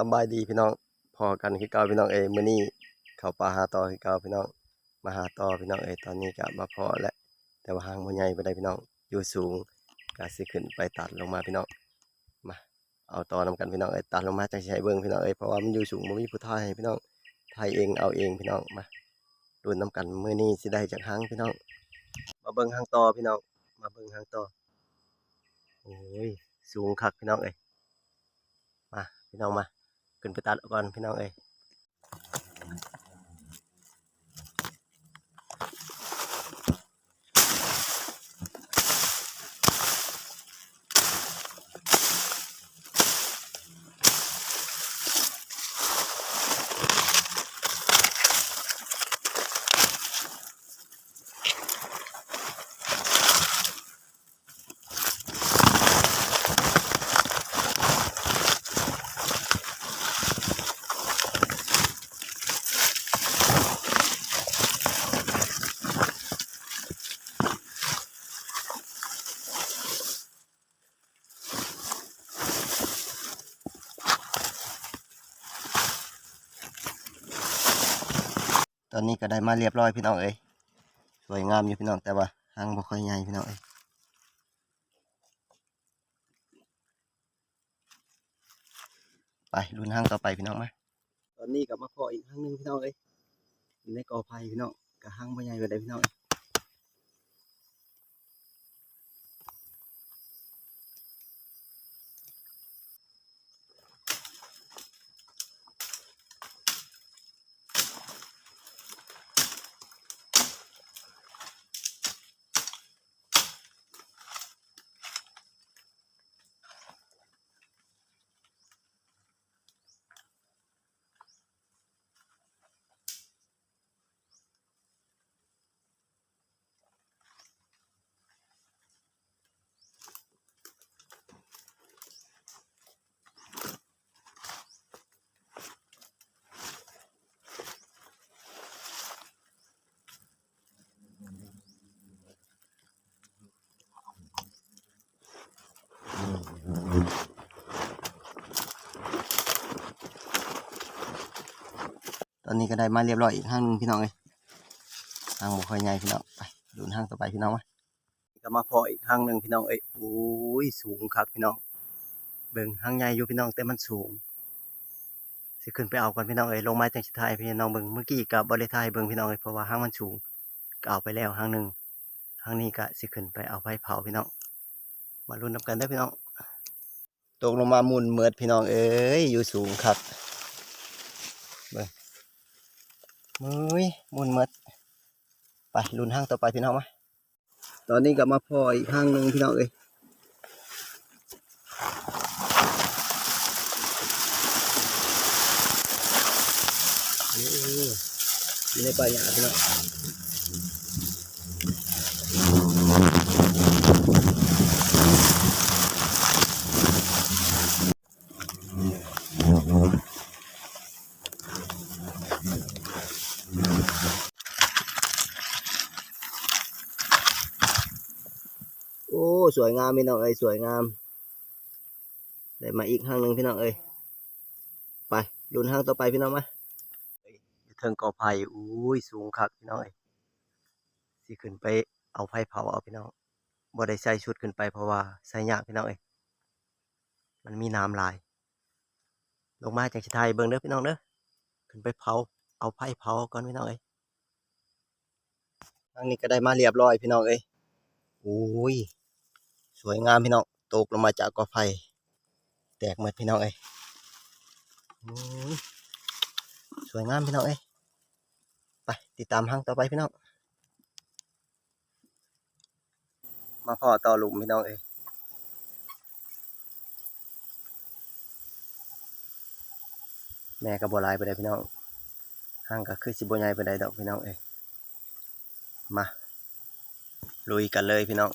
สบายดีพี่น้องพอกันคือเก่าพี่น้องเอยมื้อนี้เข้าป่าหาต่อคือเก่าพี่น้องมาหาต่อพี่น้องเอยตอนนี้ก็มาพอแล้วแต่ว่าหางบ่ใหญ่ปานใดพี่น้องอยู่สูงก็สิขึ้นไปตัดลงมาพี่น้องมาเอาต่อนำกันพี่น้องเอยตัดลงมาจังสิให้เบิ่งพี่น้องเอยเพราะว่ามันอยู่สูงบ่มีผู้ถ่ายให้พี่น้องถ่ายเองเอาเองพี่น้องมาดูนำกันมื้อนี้สิได้จากหางพี่น้อง มาเบิ่งหางต่อพี่น้องมาเบิ่งหางต่อโอ้ยสูงคักพี่น้องเอยมาพี่น้องมา ขึ้นไปตัดเอาก่อนพี่น้องเอ้ย อนนี้ก็ได้มาเรียบร้อยพี่น้องเอ้ยสวยงามอยู่พี่น้องแต่ว่าหางบ่ค่อยใหญ่พี่น้องเอ้ยไปรุ่นหางต่อไปพี่น้องมาตอนนี้ก็มาพออีกหางหนึงพี่น้องเอ้ยอยู่ในกอไผ่พี่น้องก็หางบ่ใหญ่ปานใดพี่น้องเอ้ย ตอนนี้ก็ได้มาเรียบร้อยอีกหางหนึงพี่น้องเอ้ยหางบ่ค่อยใหญ่พี่น้องไปรุ่นหางต่อไปพี่น้องมาก็มาพออีกหางหนึงพี่น้องเอ้ยโอ้ยสูงครับพี่น้อง เบิ่งหางใหญ่อยู่พี่น้องแต่มันสูงสิขึ้นไปเอาก่อนพี่น้องเอ้ยลงไม้จังสิทายพี่น้องเบิ่งเมื่อกี้กับบริทายเบิ่งพี่น้องเอ้ยเพราะว่าหางมันสูงก็เอาไปแล้วหางหนึ่งหางนี้ก็สิขึ้นไปเอาไปเผาพี่น้อง มาลุ้นนำกันได้อพี่น้องตกลงมาหมุนเมิดพี่น้องเอ้ยอยู่สูงครับเบิ่ง มือยมุนเมดไปลุนห้างต่อไปพี่น้องมาตอนนี้กลับมาพออีกหางหนึ่งพี่น้องเลยอืมอยู่ในป่าหญ้าพี่น้อง สวยงามพี่น้องเอ้ยสวยงามได้มาอีกห้างหนึ่งพี่น้องเอ้ยไปลุนห้างต่อไปพี่น้องมาเทิงกอไผ่อุ้ยสูงคักพี่น้องเอ้ยสิขึ้นไปเอาไผ่เผาเอาพี่น้องบ่ได้ใส่ชุดขึ้นไปเพราะว่าใส่ยากพี่น้องเอ้ยมันมีน้ำลาย ลงมาจากชิไทยเบิ่งเด้อพี่น้องเด้อขึ้นไปเผาเอาไผ่เผาก่อนพี่น้องเอ้ยทางนี้ก็ได้มาเรียบร้อยพี่น้องเอ้ยโอ้ย สวยงามพี่น้องตกลงมาจากกอไผ่แตกหมดพี่น้องเอ้ยสวยงามพี่น้องเอ้ยไปติดตามห้างต่อไปพี่น้องมาพ่อต่อหลุมพี่น้องเอ้ยแม่ก็บ่หลายไปได้พี่น้องห้างก็คือสิบ่ใหญ่ไปได้ดอกพี่น้องเอ้ยมาลุยกันเลยพี่น้อง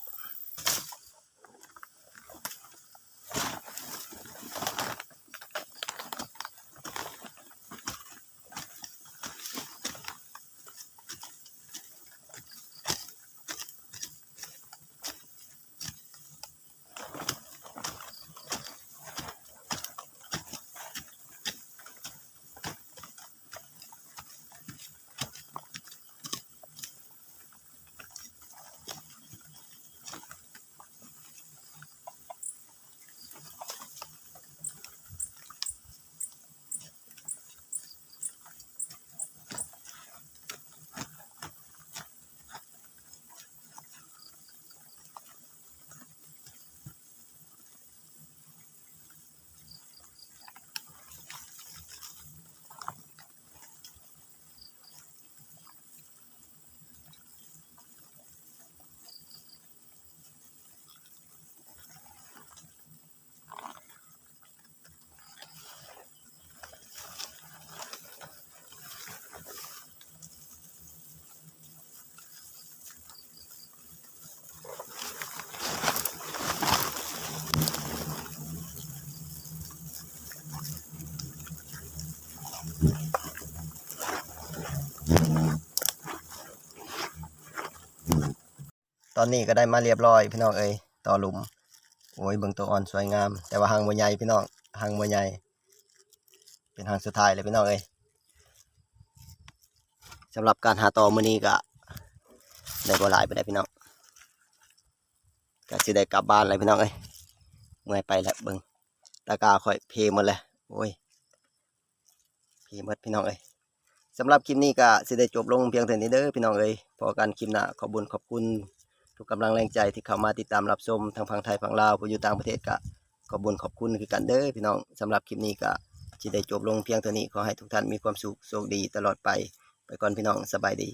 อนนี้ก็ได้มาเรียบร้อยพี่น้องเอ้ยต่อหลุม โอ้ยเบิ่งตัวอ่อนสวยงาม แต่ว่าหางบ่ใหญ่พี่น้องหางบ่ใหญ่ เป็นหางสุดท้ายเลยพี่น้องเอ้ยสำหรับการหาต่อมื้อนี้ก็ได้บ่หลายไปได้พี่น้องก็สิได้กลับบ้านเลยพี่น้องเอ้ยเมื่อยไปแล้วเบิ่งตากาค่อยเพหมดเลยโอ้ยเพหมดพี่น้องเอ้ยสำหรับคลิปนี้ก็สิได้จบลงเพียงเท่านี้เด้อพี่น้องเอ้ยพอกันคลิปหน้าขอบุญขอบคุณ ทุกกำลังแรงใจที่เข้ามาติดตามรับชมทางฝั่งไทยฝั่งลาวผู้อยู่ต่างประเทศก็ขอบุญขอบคุณคือกันเด้อพี่น้องสำหรับคลิปนี้ก็สิได้จบลงเพียงเท่านี้ขอให้ทุกท่านมีความสุขโชคดีตลอดไป ไปก่อนพี่น้องสบายดี